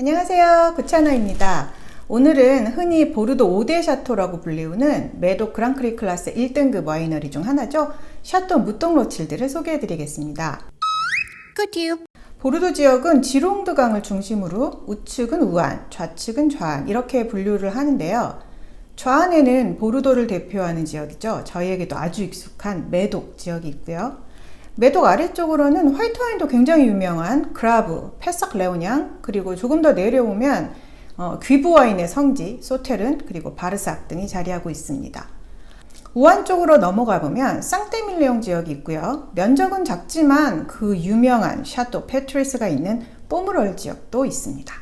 안녕하세요. 구찬호입니다. 오늘은 흔히 보르도 5대 샤토라고 불리우는 메도 그랑크리 클래스 1등급 와이너리 중 하나죠. 샤토 무똥 로칠드를 소개해 드리겠습니다. 보르도 지역은 지롱드 강을 중심으로 우측은 우안, 좌측은 좌안 이렇게 분류를 하는데요. 좌안에는 보르도를 대표하는 지역이죠. 저희에게도 아주 익숙한 메독 지역이 있고요. 메독 아래쪽으로는 화이트 와인도 굉장히 유명한 그라브, 페삭 레오냥 그리고 조금 더 내려오면 어, 귀브 와인의 성지 소텔은 그리고 바르삭 등이 자리하고 있습니다. 우한 쪽으로 넘어가 보면 상테밀레옹 지역이 있고요. 면적은 작지만 그 유명한 샤토 페트리스가 있는 뽀무럴 지역도 있습니다.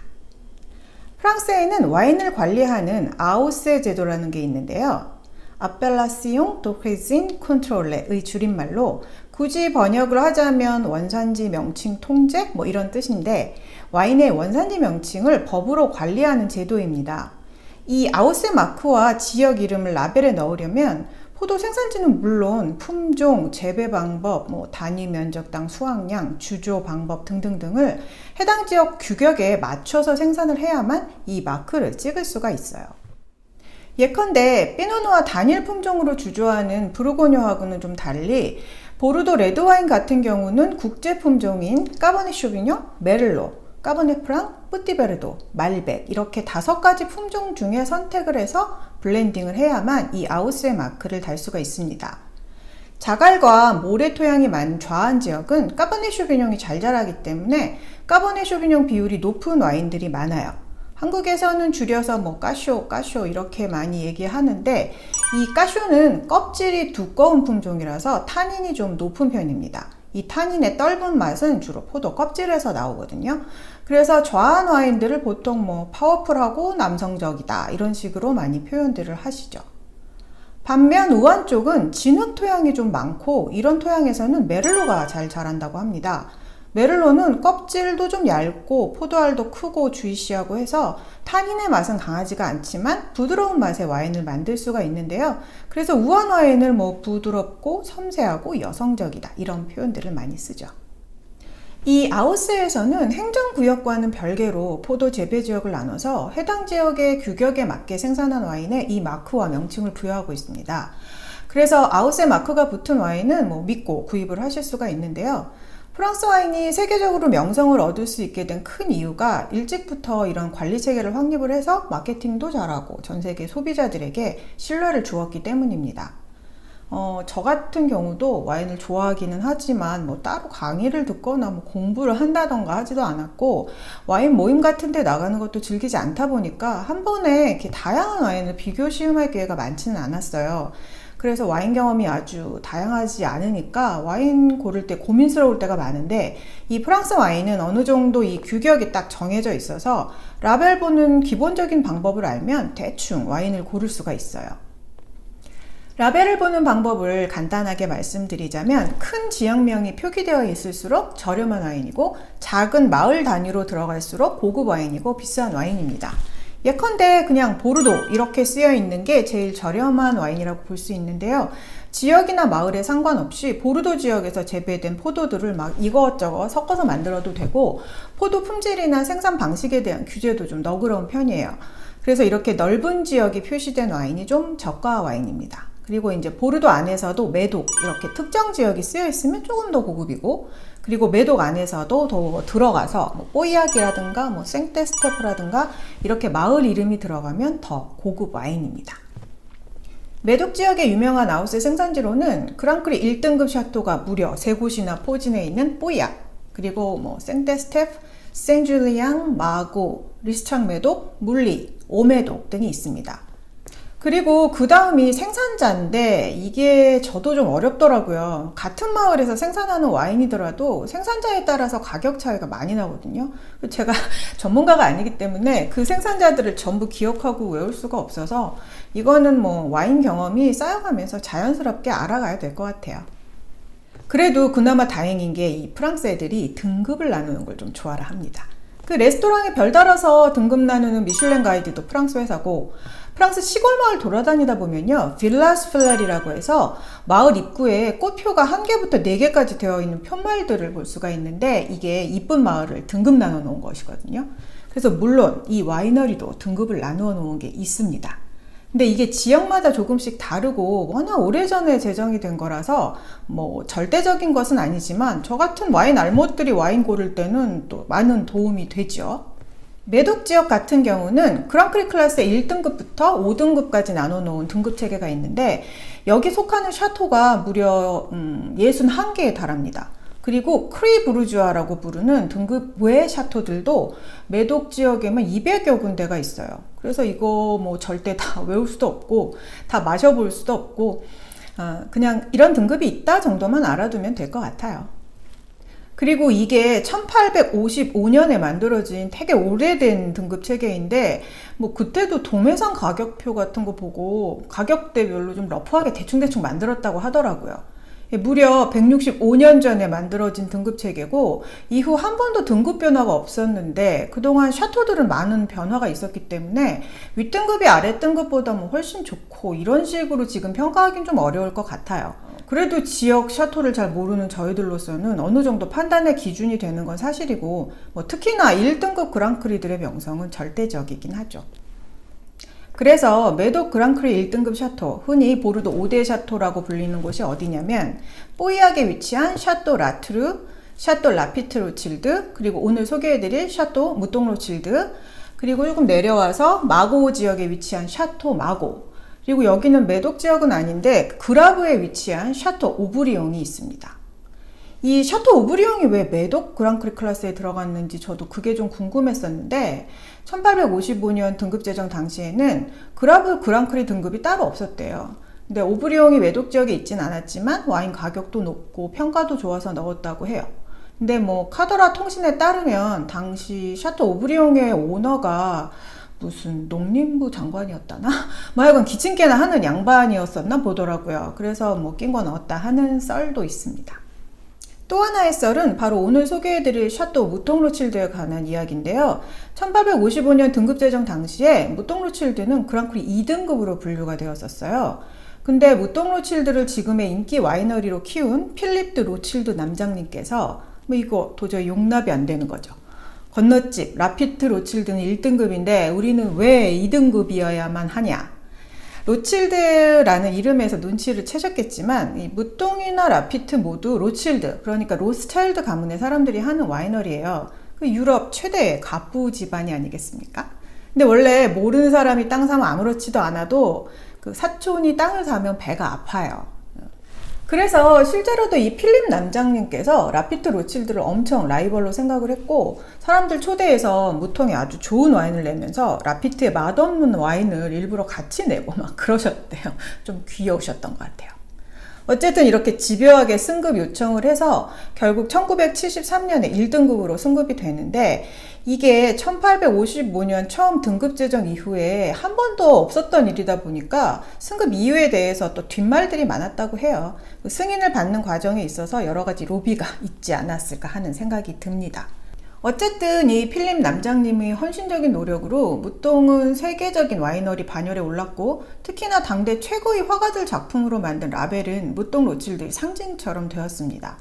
프랑스에는 와인을 관리하는 아오세 제도라는 게 있는데요. 아펠라시용 도크진 컨트롤레의 줄임말로 굳이 번역을 하자면 원산지 명칭 통제 뭐 이런 뜻인데 와인의 원산지 명칭을 법으로 관리하는 제도입니다. 이 아우세 마크와 지역 이름을 라벨에 넣으려면 포도 생산지는 물론 품종, 재배 방법, 뭐 단위 면적당 수확량, 주조 방법 등등등을 해당 지역 규격에 맞춰서 생산을 해야만 이 마크를 찍을 수가 있어요. 예컨대 피노누아 단일 품종으로 주조하는 부르고뉴하고는 좀 달리 보르도 레드 와인 같은 경우는 국제 품종인 까버네 쇼비뇽, 메를로, 까버네 프랑, 뿌띠베르도, 말벳 이렇게 다섯 가지 품종 중에 선택을 해서 블렌딩을 해야만 이 아우스의 마크를 달 수가 있습니다. 자갈과 모래 토양이 많은 좌한 지역은 까버네 쇼비뇽이 잘 자라기 때문에 까버네 쇼비뇽 비율이 높은 와인들이 많아요. 한국에서는 줄여서 뭐 까쇼, 까쇼 이렇게 많이 얘기하는데 이 까쇼는 껍질이 두꺼운 품종이라서 타닌이 좀 높은 편입니다. 이 타닌의 떫은 맛은 주로 포도 껍질에서 나오거든요. 그래서 좌한 와인들을 보통 뭐 파워풀하고 남성적이다 이런 식으로 많이 표현들을 하시죠. 반면 우한 쪽은 진흙 토양이 좀 많고 이런 토양에서는 메를로가 잘 자란다고 합니다. 메를로는 껍질도 좀 얇고 포도알도 크고 주이시하고 해서 탄닌의 맛은 강하지가 않지만 부드러운 맛의 와인을 만들 수가 있는데요. 그래서 우한 와인을 뭐 부드럽고 섬세하고 여성적이다 이런 표현들을 많이 쓰죠. 이 아우스에서는 행정구역과는 별개로 포도 재배 지역을 나눠서 해당 지역의 규격에 맞게 생산한 와인에 이 마크와 명칭을 부여하고 있습니다. 그래서 아우스의 마크가 붙은 와인은 뭐 믿고 구입을 하실 수가 있는데요. 프랑스 와인이 세계적으로 명성을 얻을 수 있게 된 큰 이유가 일찍부터 이런 관리 체계를 확립을 해서 마케팅도 잘하고 전 세계 소비자들에게 신뢰를 주었기 때문입니다. 어, 저 같은 경우도 와인을 좋아하기는 하지만 뭐 따로 강의를 듣거나 뭐 공부를 한다던가 하지도 않았고 와인 모임 같은 데 나가는 것도 즐기지 않다 보니까 한 번에 이렇게 다양한 와인을 비교 시음할 기회가 많지는 않았어요. 그래서 와인 경험이 아주 다양하지 않으니까 와인 고를 때 고민스러울 때가 많은데 이 프랑스 와인은 어느 정도 이 규격이 딱 정해져 있어서 라벨 보는 기본적인 방법을 알면 대충 와인을 고를 수가 있어요. 라벨을 보는 방법을 간단하게 말씀드리자면 큰 지역명이 표기되어 있을수록 저렴한 와인이고 작은 마을 단위로 들어갈수록 고급 와인이고 비싼 와인입니다. 예컨대 그냥 보르도 이렇게 쓰여 있는 게 제일 저렴한 와인이라고 볼 수 있는데요. 지역이나 마을에 상관없이 보르도 지역에서 재배된 포도들을 막 이것저것 섞어서 만들어도 되고 포도 품질이나 생산 방식에 대한 규제도 좀 너그러운 편이에요. 그래서 이렇게 넓은 지역이 표시된 와인이 좀 저가 와인입니다. 그리고 이제 보르도 안에서도 매독 이렇게 특정 지역이 쓰여 있으면 조금 더 고급이고 그리고 매독 안에서도 더 들어가서 뭐 뽀이약이라든가 뭐 생테스테프라든가 이렇게 마을 이름이 들어가면 더 고급 와인입니다. 매독 지역의 유명한 아우스 생산지로는 그랑크리 1등급 샤토가 무려 세 곳이나 포진해 있는 뽀이약 그리고 뭐 생테스테프, 생줄리앙, 마고, 리스창 매독, 물리, 오매독 등이 있습니다. 그리고 그 다음이 생산자인데 이게 저도 좀 어렵더라고요. 같은 마을에서 생산하는 와인이더라도 생산자에 따라서 가격 차이가 많이 나거든요. 제가 전문가가 아니기 때문에 그 생산자들을 전부 기억하고 외울 수가 없어서 이거는 뭐 와인 경험이 쌓여가면서 자연스럽게 알아가야 될 것 같아요. 그래도 그나마 다행인 게 이 프랑스 애들이 등급을 나누는 걸 좀 좋아라 합니다. 그 레스토랑에 별 달아서 등급 나누는 미슐랭 가이드도 프랑스 회사고 프랑스 시골 마을 돌아다니다 보면요. 빌라스 플랄이라고 해서 마을 입구에 꽃표가 한 개부터 네 개까지 되어 있는 편말들을 볼 수가 있는데 이게 이쁜 마을을 등급 나눠 놓은 것이거든요. 그래서 물론 이 와이너리도 등급을 나누어 놓은 게 있습니다. 근데 이게 지역마다 조금씩 다르고 워낙 오래전에 제정이 된 거라서 뭐 절대적인 것은 아니지만 저 같은 와인 알못들이 와인 고를 때는 또 많은 도움이 되죠. 매독 지역 같은 경우는 그랑크리 클래스의 1등급부터 5등급까지 나눠 놓은 등급 체계가 있는데 여기 속하는 샤토가 무려 음, 61개에 달합니다. 그리고 크리 부르주아라고 부르는 등급 외 샤토들도 매독 지역에만 200여 군데가 있어요. 그래서 이거 뭐 절대 다 외울 수도 없고 다 마셔볼 수도 없고 아, 그냥 이런 등급이 있다 정도만 알아두면 될 것 같아요. 그리고 이게 1855년에 만들어진 되게 오래된 등급 체계인데 뭐 그때도 도매상 가격표 같은 거 보고 가격대별로 좀 러프하게 대충대충 만들었다고 하더라고요. 예, 무려 165년 전에 만들어진 등급 체계고 이후 한 번도 등급 변화가 없었는데 그동안 샤토들은 많은 변화가 있었기 때문에 윗등급이 아랫등급보다 뭐 훨씬 좋고 이런 식으로 지금 평가하기는 좀 어려울 것 같아요. 그래도 지역 샤토를 잘 모르는 저희들로서는 어느 정도 판단의 기준이 되는 건 사실이고 뭐 특히나 1등급 그랑크리들의 명성은 절대적이긴 하죠. 그래서 메독 그랑크리 1등급 샤토, 흔히 보르도 5대 샤토라고 불리는 곳이 어디냐면 뽀이악에 위치한 샤또 라트르, 샤또 라피트 로칠드, 그리고 오늘 소개해드릴 샤또 무똥 로칠드, 그리고 조금 내려와서 마고 지역에 위치한 샤토 마고, 그리고 여기는 메독 지역은 아닌데 그라브에 위치한 샤토 오브리옹이 있습니다. 이 샤토 오브리옹이 왜 메독 그랑크리 클래스에 들어갔는지 저도 그게 좀 궁금했었는데 1855년 등급 제정 당시에는 그라브 그랑크리 등급이 따로 없었대요. 근데 오브리옹이 메독 지역에 있진 않았지만 와인 가격도 높고 평가도 좋아서 넣었다고 해요. 근데 뭐 카더라 통신에 따르면 당시 샤토 오브리옹의 오너가 무슨 농림부 장관이었다나? 뭐 하여간 기침개나 하는 양반이었었나 보더라고요. 그래서 뭐 낀 거 넣었다 하는 썰도 있습니다. 또 하나의 썰은 바로 오늘 소개해드릴 샤또 무통 로칠드에 관한 이야기인데요. 1855년 등급 제정 당시에 무통 로칠드는 그랑크리 2등급으로 분류가 되었었어요. 근데 무통 로칠드를 지금의 인기 와이너리로 키운 필립드 로칠드 남장님께서 뭐 이거 도저히 용납이 안 되는 거죠. 건너집 라피트 로칠드는 1등급인데 우리는 왜 2등급이어야만 하냐? 로칠드라는 이름에서 눈치를 채셨겠지만 이 무똥이나 라피트 모두 로칠드 그러니까 로스차일드 가문의 사람들이 하는 와이너리예요. 그 유럽 최대의 가부 집안이 아니겠습니까? 근데 원래 모르는 사람이 땅 사면 아무렇지도 않아도 그 사촌이 땅을 사면 배가 아파요. 그래서 실제로도 이 필립 남장님께서 라피트 로칠드를 엄청 라이벌로 생각을 했고 사람들 초대해서 무통에 아주 좋은 와인을 내면서 라피트의 맛없는 와인을 일부러 같이 내고 막 그러셨대요. 좀 귀여우셨던 것 같아요. 어쨌든 이렇게 집요하게 승급 요청을 해서 결국 1973년에 1등급으로 승급이 되는데 이게 1855년 처음 등급 제정 이후에 한 번도 없었던 일이다 보니까 승급 이유에 대해서 또 뒷말들이 많았다고 해요. 그 승인을 받는 과정에 있어서 여러 가지 로비가 있지 않았을까 하는 생각이 듭니다. 어쨌든 이 필립 남장님의 헌신적인 노력으로 무똥은 세계적인 와이너리 반열에 올랐고 특히나 당대 최고의 화가들 작품으로 만든 라벨은 무똥 로칠드의 상징처럼 되었습니다.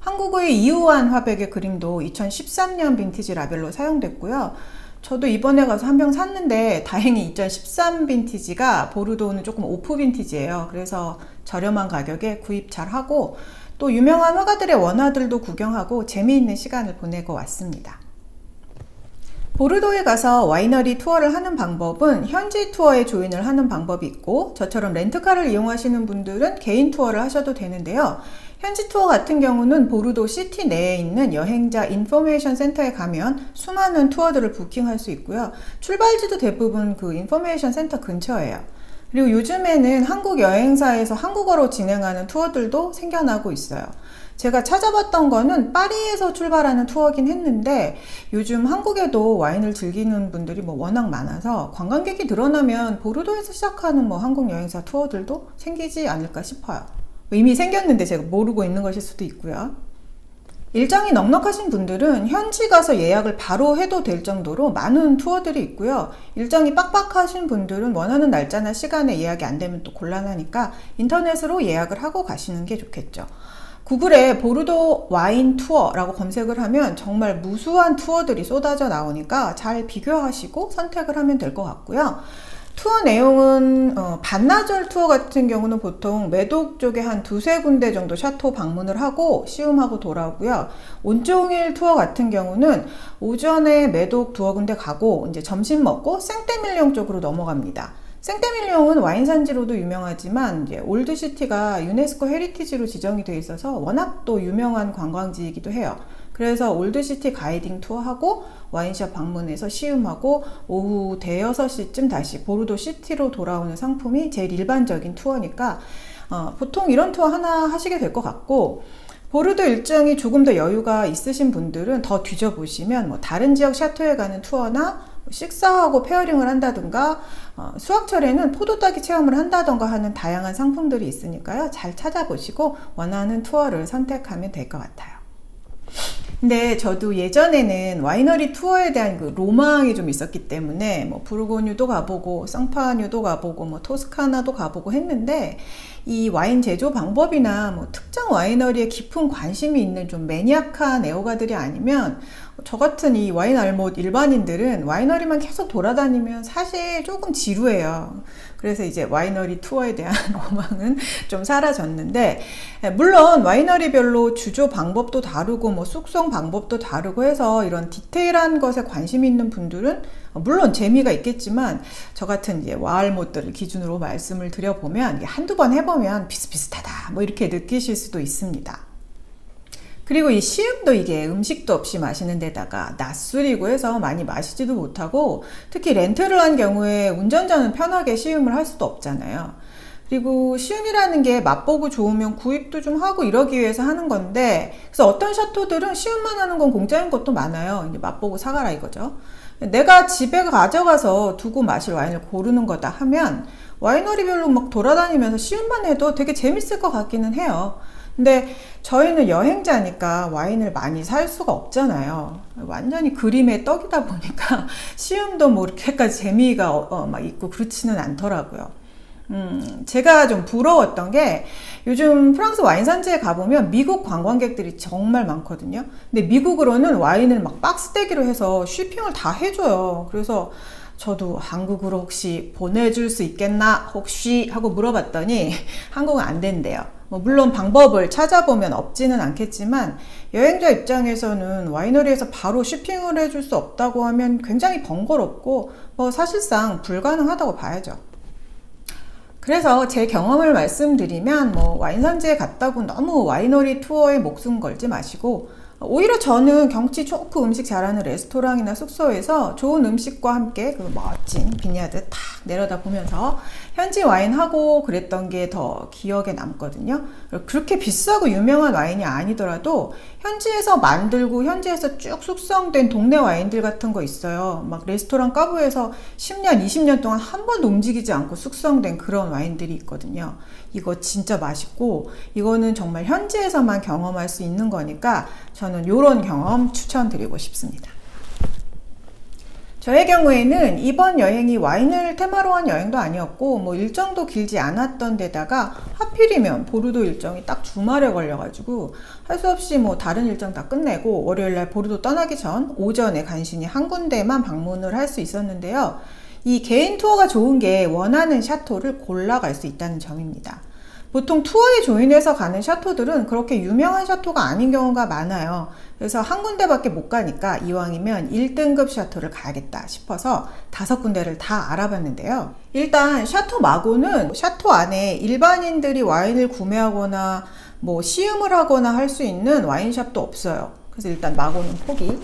한국의 이우한 화백의 그림도 2013년 빈티지 라벨로 사용됐고요. 저도 이번에 가서 한 병 샀는데 다행히 2013 빈티지가 보르도는 조금 오프 빈티지예요. 그래서 저렴한 가격에 구입 잘 하고 또 유명한 화가들의 원화들도 구경하고 재미있는 시간을 보내고 왔습니다. 보르도에 가서 와이너리 투어를 하는 방법은 현지 투어에 조인을 하는 방법이 있고 저처럼 렌트카를 이용하시는 분들은 개인 투어를 하셔도 되는데요. 현지 투어 같은 경우는 보르도 시티 내에 있는 여행자 인포메이션 센터에 가면 수많은 투어들을 부킹할 수 있고요. 출발지도 대부분 그 인포메이션 센터 근처예요. 그리고 요즘에는 한국 여행사에서 한국어로 진행하는 투어들도 생겨나고 있어요. 제가 찾아봤던 거는 파리에서 출발하는 투어긴 했는데 요즘 한국에도 와인을 즐기는 분들이 뭐 워낙 많아서 관광객이 늘어나면 보르도에서 시작하는 뭐 한국 여행사 투어들도 생기지 않을까 싶어요. 이미 생겼는데 제가 모르고 있는 것일 수도 있고요. 일정이 넉넉하신 분들은 현지 가서 예약을 바로 해도 될 정도로 많은 투어들이 있고요. 일정이 빡빡하신 분들은 원하는 날짜나 시간에 예약이 안 되면 또 곤란하니까 인터넷으로 예약을 하고 가시는 게 좋겠죠. 구글에 보르도 와인 투어라고 검색을 하면 정말 무수한 투어들이 쏟아져 나오니까 잘 비교하시고 선택을 하면 될 것 같고요. 투어 내용은 어, 반나절 투어 같은 경우는 보통 매독 쪽에 한 두세 군데 정도 샤토 방문을 하고 시음하고 돌아오고요. 온종일 투어 같은 경우는 오전에 매독 두어 군데 가고 이제 점심 먹고 생떼밀령 쪽으로 넘어갑니다. 생떼밀령은 와인 산지로도 유명하지만 이제 올드시티가 유네스코 헤리티지로 지정이 돼 있어서 워낙 또 유명한 관광지이기도 해요. 그래서 올드시티 가이딩 투어하고 와인샵 방문해서 시음하고 오후 대여섯 시쯤 다시 보르도 시티로 돌아오는 상품이 제일 일반적인 투어니까 어, 보통 이런 투어 하나 하시게 될 것 같고 보르도 일정이 조금 더 여유가 있으신 분들은 더 뒤져보시면 뭐 다른 지역 샤토에 가는 투어나 식사하고 페어링을 한다든가 어, 수학철에는 포도 따기 체험을 한다던가 하는 다양한 상품들이 있으니까요. 잘 찾아보시고 원하는 투어를 선택하면 될 것 같아요. 근데 저도 예전에는 와이너리 투어에 대한 그 로망이 좀 있었기 때문에 뭐 부르고뉴도 가보고 상파뉴도 가보고 뭐 토스카나도 가보고 했는데 이 와인 제조 방법이나 뭐 특정 와이너리에 깊은 관심이 있는 좀 매니악한 애호가들이 아니면 저 같은 이 와인 알못 일반인들은 와이너리만 계속 돌아다니면 사실 조금 지루해요. 그래서 이제 와이너리 투어에 대한 로망은 좀 사라졌는데 물론 와이너리별로 주조 방법도 다르고 뭐 숙성 방법도 다르고 해서 이런 디테일한 것에 관심 있는 분들은 물론 재미가 있겠지만 저 같은 이제 와알못들을 기준으로 말씀을 드려보면 한두 번 해보면 비슷비슷하다 뭐 이렇게 느끼실 수도 있습니다. 그리고 이 시음도 이게 음식도 없이 마시는 데다가 낮술이고 해서 많이 마시지도 못하고 특히 렌트를 한 경우에 운전자는 편하게 시음을 할 수도 없잖아요. 그리고 시음이라는 게 맛보고 좋으면 구입도 좀 하고 이러기 위해서 하는 건데 그래서 어떤 샤토들은 시음만 하는 건 공짜인 것도 많아요. 이제 맛보고 사가라 이거죠. 내가 집에 가져가서 두고 마실 와인을 고르는 거다 하면 와이너리별로 막 돌아다니면서 시음만 해도 되게 재밌을 것 같기는 해요. 근데 저희는 여행자니까 와인을 많이 살 수가 없잖아요. 완전히 그림의 떡이다 보니까 시음도 뭐 이렇게까지 재미가 어, 어, 막 있고 그렇지는 않더라고요. 음, 제가 좀 부러웠던 게 요즘 프랑스 와인 산지에 가보면 미국 관광객들이 정말 많거든요. 근데 미국으로는 와인을 막 박스대기로 해서 쉬핑을 다 해줘요. 그래서 저도 한국으로 혹시 보내줄 수 있겠나 혹시 하고 물어봤더니 한국은 안 된대요. 뭐 물론 방법을 찾아보면 없지는 않겠지만 여행자 입장에서는 와이너리에서 바로 쇼핑을 해줄 수 없다고 하면 굉장히 번거롭고 뭐 사실상 불가능하다고 봐야죠. 그래서 제 경험을 말씀드리면 뭐 와인산지에 갔다고 너무 와이너리 투어에 목숨 걸지 마시고 오히려 저는 경치 좋고 음식 잘하는 레스토랑이나 숙소에서 좋은 음식과 함께 그 멋진 빈야드 탁 내려다 보면서 현지 와인하고 그랬던 게 더 기억에 남거든요. 그렇게 비싸고 유명한 와인이 아니더라도 현지에서 만들고 현지에서 쭉 숙성된 동네 와인들 같은 거 있어요. 막 레스토랑 까부에서 10년, 20년 동안 한 번도 움직이지 않고 숙성된 그런 와인들이 있거든요. 이거 진짜 맛있고 이거는 정말 현지에서만 경험할 수 있는 거니까 저는 이런 경험 추천드리고 싶습니다. 저의 경우에는 이번 여행이 와인을 테마로 한 여행도 아니었고 뭐 일정도 길지 않았던 데다가 하필이면 보르도 일정이 딱 주말에 걸려가지고 할 수 없이 뭐 다른 일정 다 끝내고 월요일날 보르도 떠나기 전 오전에 간신히 한 군데만 방문을 할 수 있었는데요. 이 개인 투어가 좋은 게 원하는 샤토를 골라갈 수 있다는 점입니다. 보통 투어에 조인해서 가는 샤토들은 그렇게 유명한 샤토가 아닌 경우가 많아요. 그래서 한 군데밖에 못 가니까 이왕이면 1등급 샤토를 가야겠다 싶어서 다섯 군데를 다 알아봤는데요. 일단 샤토 마고는 샤토 안에 일반인들이 와인을 구매하거나 뭐 시음을 하거나 할 수 있는 와인샵도 없어요. 그래서 일단 마고는 포기.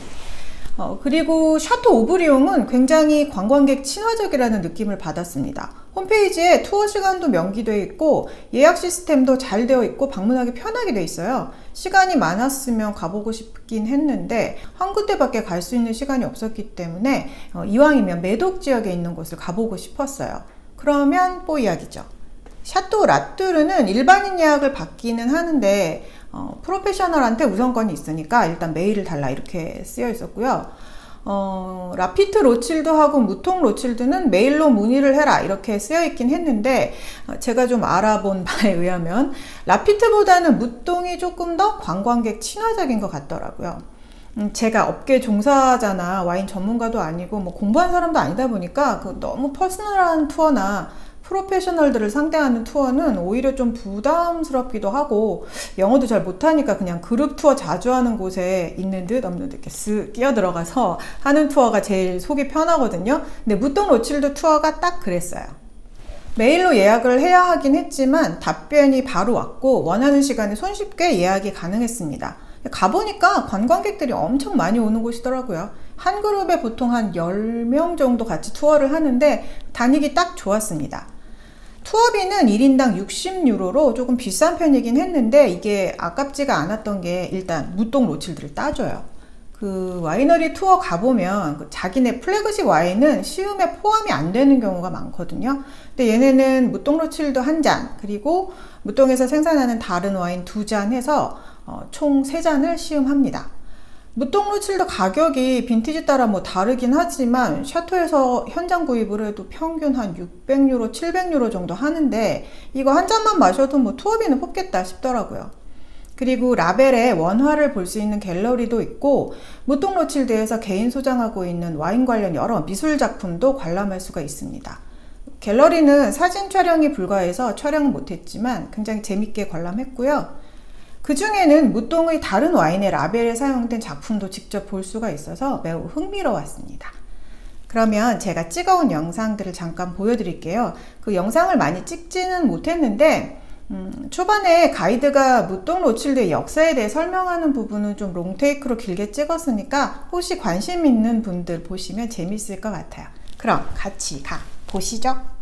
어, 그리고 샤토 오브리옹은 굉장히 관광객 친화적이라는 느낌을 받았습니다. 홈페이지에 투어 시간도 명기되어 있고 예약 시스템도 잘 되어 있고 방문하기 편하게 되어 있어요. 시간이 많았으면 가보고 싶긴 했는데 한 군데밖에 갈 수 있는 시간이 없었기 때문에 어, 이왕이면 매독 지역에 있는 곳을 가보고 싶었어요. 그러면 뽀이약이죠. 샤또 라뚜르는 일반인 예약을 받기는 하는데 어, 프로페셔널한테 우선권이 있으니까 일단 메일을 달라 이렇게 쓰여 있었고요. 어, 라피트 로칠드하고 무통 로칠드는 메일로 문의를 해라 이렇게 쓰여 있긴 했는데 어, 제가 좀 알아본 바에 의하면 라피트보다는 무통이 조금 더 관광객 친화적인 것 같더라고요. 음, 제가 업계 종사자나 와인 전문가도 아니고 뭐 공부한 사람도 아니다 보니까 그 너무 퍼스널한 투어나 프로페셔널들을 상대하는 투어는 오히려 좀 부담스럽기도 하고 영어도 잘 못하니까 그냥 그룹 투어 자주 하는 곳에 있는 듯 없는 듯 이렇게 쓱 끼어 들어가서 하는 투어가 제일 속이 편하거든요. 근데 무동 로칠드 투어가 딱 그랬어요. 메일로 예약을 해야 하긴 했지만 답변이 바로 왔고 원하는 시간에 손쉽게 예약이 가능했습니다. 가보니까 관광객들이 엄청 많이 오는 곳이더라고요. 한 그룹에 보통 한 10명 정도 같이 투어를 하는데 다니기 딱 좋았습니다. 투어비는 1인당 60유로로 조금 비싼 편이긴 했는데 이게 아깝지가 않았던 게 일단 무동 로칠드를 따줘요. 그 와이너리 투어 가보면 그 자기네 플래그십 와인은 시음에 포함이 안 되는 경우가 많거든요. 근데 얘네는 무동 로칠드 한 잔, 그리고 무동에서 생산하는 다른 와인 두 잔 해서 어, 총 세 잔을 시음합니다. 무동 로칠드 가격이 빈티지 따라 뭐 다르긴 하지만 샤토에서 현장 구입을 해도 평균 한 600유로, 700유로 정도 하는데 이거 한 잔만 마셔도 뭐 투어비는 뽑겠다 싶더라고요. 그리고 라벨에 원화를 볼 수 있는 갤러리도 있고 무동 로칠드에서 개인 소장하고 있는 와인 관련 여러 미술 작품도 관람할 수가 있습니다. 갤러리는 사진 촬영이 불가해서 촬영은 못했지만 굉장히 재밌게 관람했고요. 그 중에는 무동의 다른 와인의 라벨에 사용된 작품도 직접 볼 수가 있어서 매우 흥미로웠습니다. 그러면 제가 찍어온 영상들을 잠깐 보여드릴게요. 그 영상을 많이 찍지는 못했는데 음, 초반에 가이드가 무동 로칠드의 역사에 대해 설명하는 부분은 좀 롱테이크로 길게 찍었으니까 혹시 관심 있는 분들 보시면 재밌을 것 같아요. 그럼 같이 가 보시죠.